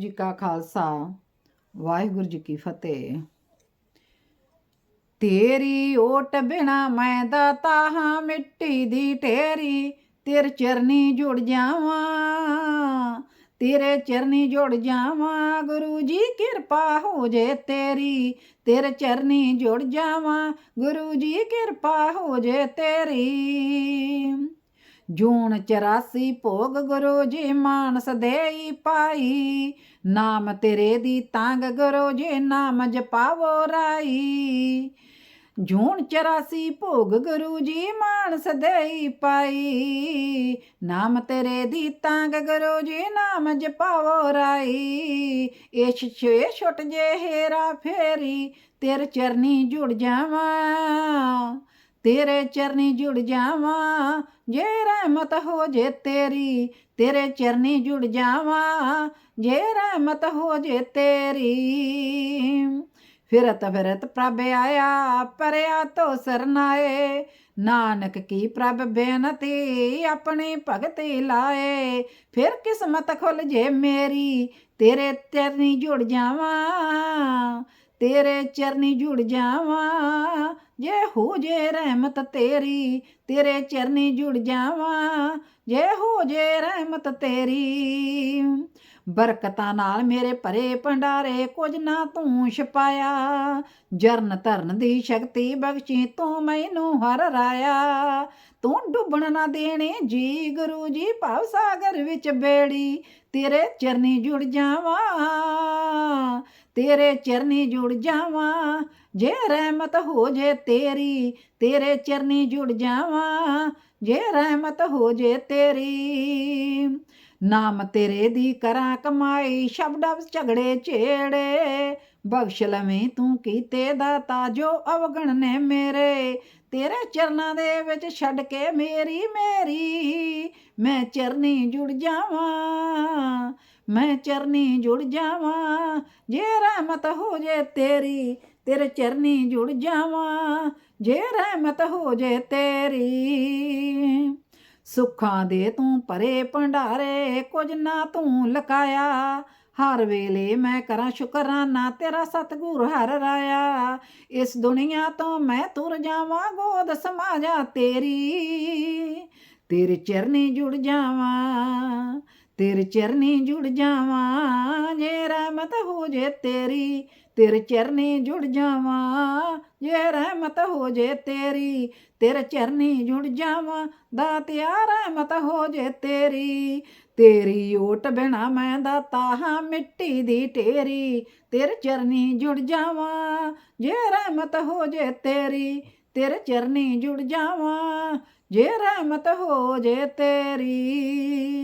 ਜੀ ਕਾ ਖਾਲਸਾ, ਵਾਹਿਗੁਰੂ ਜੀ ਕੀ ਫਤਿਹ। ਤੇਰੀ ਓਟ ਬਿਨਾ ਮੈਂ ਦਾਤਾ ਹਾਂ, ਮਿੱਟੀ ਦੀ ਢੇਰੀ ਤੇਰੇ ਚਰਨੀ ਜੁੜ ਜਾਵਾਂ। ਤੇਰੇ ਚਰਨੀ ਜੁੜ ਜਾਵਾਂ, ਗੁਰੂ ਜੀ ਕਿਰਪਾ ਹੋ ਜੇ ਤੇਰੀ, ਤੇਰੇ ਚਰਨੀ ਜੁੜ ਜਾਵਾਂ, ਗੁਰੂ ਜੀ ਕਿਰਪਾ ਹੋ ਜੇ ਤੇਰੀ। ਜੂਨ 84 ਭੋਗ ਗੁਰੂ ਜੀ ਮਾਨਸ ਦੇਈ ਪਾਈ। ਨਾਮ ਤੇਰੇ ਦੀ ਤਾਂਗ ਗੁਰੂ ਜੀ ਨਾਮ ਜਪਾਵੋ ਰਾਈ। ਜੂਨ 84 ਭੋਗ ਗੁਰੂ ਜੀ ਮਾਨਸ ਦੇਈ ਪਾਈ। ਨਾਮ ਤੇਰੇ ਦੀ ਤਾਂਗ ਗੁਰੂ ਜੀ ਨਾਮ ਜਪਾਵੋ ਰਾਈ। ਇਸ਼ ਛੇ ਛੁੱਟ ਜੇ ਹੇਰਾ ਫੇਰੀ, ਤੇਰੇ ਚਰਨੀ ਜੁੜ ਜਾਵਾਂ। ਤੇਰੇ ਚਰਨੀ ਜੁੜ ਜਾਵਾਂ, ਜੇ ਰਹਿਮਤ ਹੋ ਜੇ ਤੇਰੀ, ਤੇਰੇ ਚਰਨੀ ਜੁੜ ਜਾਵਾਂ, ਜੇ ਰਹਿਮਤ ਹੋ ਜੇ ਤੇਰੀ। ਫਿਰਤ ਫਿਰਤ ਪ੍ਰਭ ਆਇਆ, ਪਰਿਆ ਤੋ ਸਰਨਾਏ ਨਾਨਕ ਕੀ ਪ੍ਰਭ ਬੇਨਤੀ ਆਪਣੀ ਭਗਤੀ ਲਾਏ। ਫਿਰ ਕਿਸਮਤ ਖੁੱਲ ਜੇ ਮੇਰੀ, ਤੇਰੇ ਚਰਨੀ ਜੁੜ ਜਾਵਾਂ ਤੇਰੇ ਚਰਨੀ ਜੁੜ ਜਾਵਾਂ, ਜੇ ਹੋ ਜੇ ਰਹਿਮਤ ਤੇਰੀ, ਤੇਰੇ ਚਰਨੀ ਜੁੜ ਜਾਵਾਂ, ਜੇ ਹੋ ਜੇ ਰਹਿਮਤ ਤੇਰੀ। ਬਰਕਤਾਂ ਨਾਲ ਮੇਰੇ ਭਰੇ ਭੰਡਾਰੇ ਕੁਝ ਨਾ ਤੂੰ ਛਪਾਇਆ, ਜਰਨ ਧਰਨ ਦੀ ਸ਼ਕਤੀ ਬਖਸ਼ੀ ਤੂੰ ਮੈਨੂੰ ਹਰ ਰਾਇਆ। ਤੂੰ ਡੁੱਬਣ ਨਾ ਦੇਣੇ, ਜੀ ਗੁਰੂ ਜੀ ਭਵ ਸਾਗਰ ਵਿੱਚ ਬੇੜੀ, ਤੇਰੇ ਚਰਨੀ ਜੁੜ ਜਾਵਾਂ। ਤੇਰੇ ਚਰਨੀ ਜੁੜ ਜਾਵਾਂ, ਜੇ ਰਹਿਮਤ ਹੋ ਜੇ ਤੇਰੀ, ਤੇਰੇ ਚਰਨੀ ਜੁੜ ਜਾਵਾਂ, ਜੇ ਰਹਿਮਤ ਹੋ ਜੇ ਤੇਰੀ। ਨਾਮ ਤੇਰੇ ਦੀ ਕਰਾਂ ਕਮਾਈ, ਸ਼ਬਦਾਂ ਝਗੜੇ ਝੇੜੇ ਬਖਸ਼ ਲਵੇਂ ਤੂੰ ਕੀਤੇ ਦਾਤਾ, ਜੋ ਅਵਗਣ ਨੇ ਮੇਰੇ, ਤੇਰੇ ਚਰਨਾਂ ਦੇ ਵਿੱਚ ਛੱਡ ਕੇ ਮੇਰੀ ਮੇਰੀ, ਮੈਂ ਚਰਨੀ ਜੁੜ ਜਾਵਾਂ। ਮੈਂ ਚਰਨੀ ਜੁੜ ਜਾਵਾਂ, ਜੇ ਰਹਿਮਤ ਹੋ ਜੇ ਤੇਰੀ, ਤੇਰੇ ਚਰਨੀ ਜੁੜ ਜਾਵਾਂ, ਜੇ ਰਹਿਮਤ ਹੋ ਜੇ ਤੇਰੀ। ਸੁੱਖਾਂ ਦੇ ਤੂੰ ਪਰੇ ਭੰਡਾਰੇ, ਕੁਝ ਨਾ ਤੂੰ ਲਕਾਇਆ। ਹਰ ਵੇਲੇ ਮੈਂ ਕਰਾਂ ਸ਼ੁਕਰਾਨਾ, ਤੇਰਾ ਸਤਿਗੁਰ ਹਰ ਰਾਇਆ। ਇਸ ਦੁਨੀਆ ਤੋਂ ਮੈਂ ਤੁਰ ਜਾਵਾਂ, ਗੋਦ ਸਮਾ ਜਾ ਤੇਰੀ। ਤੇਰੇ ਚਰਨੀ ਜੁੜ ਜਾਵਾਂ ਤੇਰੇ ਚਰਨੀ ਜੁੜ ਜਾਵਾਂ, ਜੇ ਰਹਿਮਤ ਹੋ ਜੇ ਤੇਰੀ, ਤੇਰੇ ਚਰਨੀ ਜੁੜ ਜਾਵਾਂ, ਜੇ ਰਹਿਮਤ ਹੋ ਜੇ ਤੇਰੀ, ਤੇਰੇ ਚਰਨੀ ਜੁੜ ਜਾਵਾਂ ਦਾਤਿਆ ਰਹਿਮਤ ਹੋ ਜੇ ਤੇਰੀ ਤੇਰੀ ਓਟ ਬਿਨਾ ਮੈਂ ਦਾਤਾ ਹਾਂ ਮਿੱਟੀ ਦੀ ਢੇਰੀ, ਤੇਰੇ ਚਰਨੀ ਜੁੜ ਜਾਵਾਂ, ਜੇ ਰਹਿਮਤ ਹੋ ਜੇ ਤੇਰੀ, ਤੇਰੇ ਚਰਨੀ ਜੁੜ ਜਾਵਾਂ, ਜੇ ਰਹਿਮਤ ਹੋ ਜੇ ਤੇਰੀ।